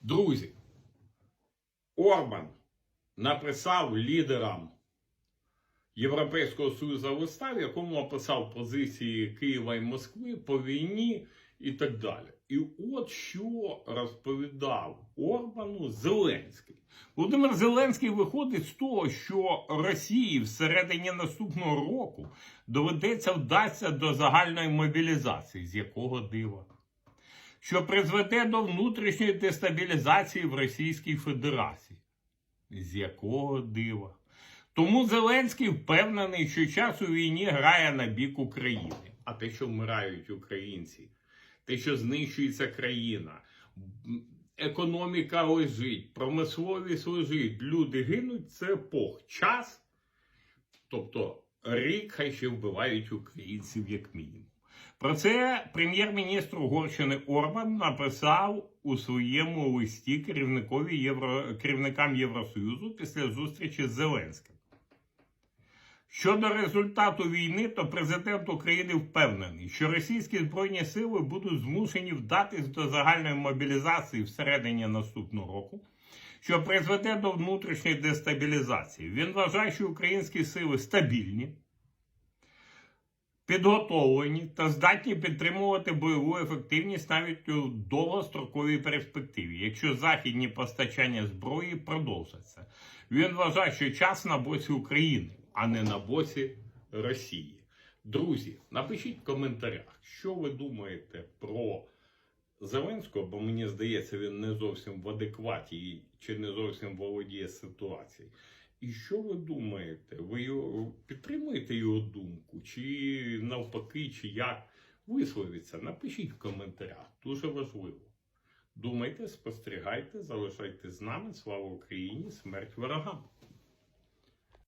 Друзі, Орбан написав лідерам Європейського Союзу листа, в якому описав позиції Києва і Москви по війні і так далі. І от що розповідав Орбану Зеленський. Володимир Зеленський виходить з того, що Росії всередині наступного року доведеться вдатися до загальної мобілізації, з якого дива що призведе до внутрішньої дестабілізації в Російській Федерації. З якого дива? Тому Зеленський впевнений, що час у війні грає на бік України. А те, що вмирають українці, те, що знищується країна, економіка лежить, промисловість лежить, люди гинуть, це пох. Час. Тобто рік хай ще вбивають українців як мінімум. Про це прем'єр-міністр Угорщини Орбан написав у своєму листі керівникові Євро... керівникам Євросоюзу після зустрічі з Зеленським. Щодо результату війни, то президент України впевнений, що російські збройні сили будуть змушені вдатись до загальної мобілізації всередині наступного року, що призведе до внутрішньої дестабілізації. Він вважає, що українські сили стабільні підготовлені та здатні підтримувати бойову ефективність навіть у довгостроковій перспективі, якщо західні постачання зброї продовжаться. Він вважає, що час на боці України, а не на боці Росії. Друзі, напишіть в коментарях, що ви думаєте про Зеленського, бо мені здається, він не зовсім в адекваті чи не зовсім володіє ситуацією. І що ви думаєте? Ви його підтримуєте його думку, чи навпаки, чи як Висловіться, Напишіть в коментарях. Дуже важливо. Думайте, спостерігайте, залишайтесь з нами. Слава Україні! Смерть ворогам!